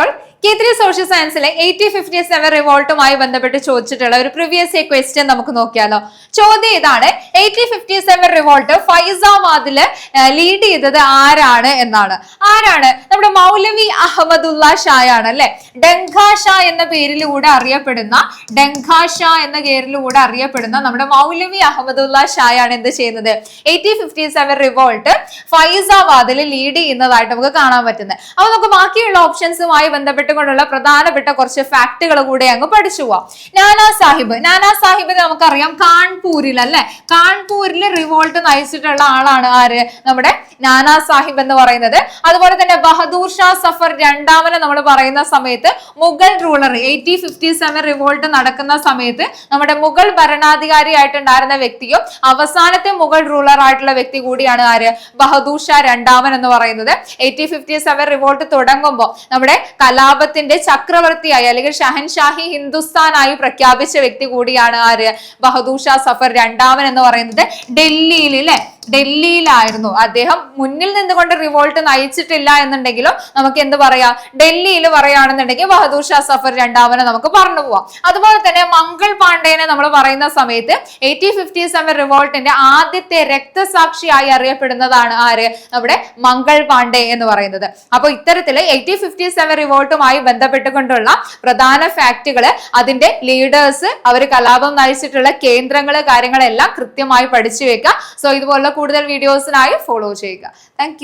All കേന്ദ്രീയ social സയൻസിലെ eighty fifty seven റിവോൾട്ടുമായി ബന്ധപ്പെട്ട് ചോദിച്ചിട്ടുള്ള ഒരു പ്രീവിയസ് ഇയർ ക്വസ്റ്റ്യൻ നമുക്ക് നോക്കിയാലോ. ചോദ്യം ഇതാണ് എയ്റ്റി ഫിഫ്റ്റി സെവൻ റിവോൾട്ട് ഫൈസാബാദിൽ ലീഡ് ചെയ്തത് ആരാണ് എന്നാണ്. ആരാണ്? നമ്മുടെ മൗലവി അഹമ്മദുല്ല ഷായാണ് അല്ലെ? ഡെങ്കാ ഷാ എന്ന പേരിലൂടെ അറിയപ്പെടുന്ന ഡെങ്കാഷ എന്ന പേരിലൂടെ അറിയപ്പെടുന്ന നമ്മുടെ മൗലവി അഹമ്മദുല്ല ഷായാണ് എന്ത് ചെയ്യുന്നത്? എയ്റ്റീൻ ഫിഫ്റ്റി സെവൻ റിവോൾട്ട് ഫൈസാബാദിൽ ലീഡ് ചെയ്യുന്നതായിട്ട് നമുക്ക് കാണാൻ പറ്റുന്നത്. അപ്പൊ നമുക്ക് ബാക്കിയുള്ള ഓപ്ഷൻസുമായി ബന്ധപ്പെട്ടുകൊണ്ടുള്ള പ്രധാനപ്പെട്ട കുറച്ച് ഫാക്ടുകൾ കൂടെ അങ്ങ് പഠിച്ചു പോവാം. നാനാ സാഹിബ് നാനാ സാഹിബിനെ നമുക്കറിയാം കാൺപൂരിൽ അല്ലെ? കാൺപൂരിൽ റിവോൾട്ട് നയിച്ചിട്ടുള്ള ആളാണ് ആര്? നമ്മുടെ നാനാ സാഹിബ് എന്ന് പറയുന്നത്. അതുപോലെ തന്നെ ബഹദൂർ ഷാ സഫർ രണ്ടാമനെ നമ്മൾ പറയുന്ന സമയത്ത് Mughal ruler eighty fifty seven revolt നടക്കുന്ന സമയത്ത് നമ്മുടെ മുഗൾ ഭരണാധികാരി ആയിട്ടുണ്ടായിരുന്ന വ്യക്തിയും അവസാനത്തെ മുഗൾ റൂളർ ആയിട്ടുള്ള വ്യക്തി കൂടിയാണ് ആര്? ബഹദൂർ ഷാ രണ്ടാമൻ എന്ന് പറയുന്നത്. എയ്റ്റി ഫിഫ്റ്റി സെവൻ റിവോൾട്ട് തുടങ്ങുമ്പോൾ നമ്മുടെ കലാപത്തിന്റെ ചക്രവർത്തിയായി അല്ലെങ്കിൽ ഷഹൻഷാഹി ഹിന്ദുസ്ഥാനായി പ്രഖ്യാപിച്ച വ്യക്തി കൂടിയാണ് ആര്? ബഹദൂർ ഷാ സഫർ രണ്ടാമൻ എന്ന് പറയുന്നത്. ഡൽഹിയിൽ അല്ലെ ഡൽഹിയിലായിരുന്നു. അദ്ദേഹം മുന്നിൽ നിന്നുകൊണ്ട് റിവോൾട്ട് നയിച്ചിട്ടില്ല എന്നുണ്ടെങ്കിലും നമുക്ക് എന്ത് പറയാം? ഡൽഹിയിൽ പറയുകയാണെന്നുണ്ടെങ്കിൽ ബഹദൂർ ഷാ സഫർ രണ്ടാമനെ നമുക്ക് പറഞ്ഞു പോവാം. അതുപോലെ തന്നെ മംഗൾ പാണ്ഡേനെ നമ്മൾ പറയുന്ന സമയത്ത് എയ്റ്റീൻ ഫിഫ്റ്റി സെവൻ റിവോൾട്ടിന്റെ ആദ്യത്തെ രക്തസാക്ഷിയായി അറിയപ്പെടുന്നതാണ് ആര്? നമ്മുടെ മംഗൾ പാണ്ഡെ എന്ന് പറയുന്നത്. അപ്പൊ ഇത്തരത്തിൽ എയ്റ്റീൻ ഫിഫ്റ്റി സെവൻ റിവോൾട്ടുമായി ബന്ധപ്പെട്ടുകൊണ്ടുള്ള പ്രധാന ഫാക്ടുകൾ അതിന്റെ ലീഡേഴ്സ് അവർ കലാപം നയിച്ചിട്ടുള്ള കേന്ദ്രങ്ങൾ കാര്യങ്ങളെല്ലാം കൃത്യമായി പഠിച്ചു വെക്കുക. സോ ഇതുപോലുള്ള കൂടുതൽ വീഡിയോസിനായി ഫോളോ ചെയ്യുക. താങ്ക്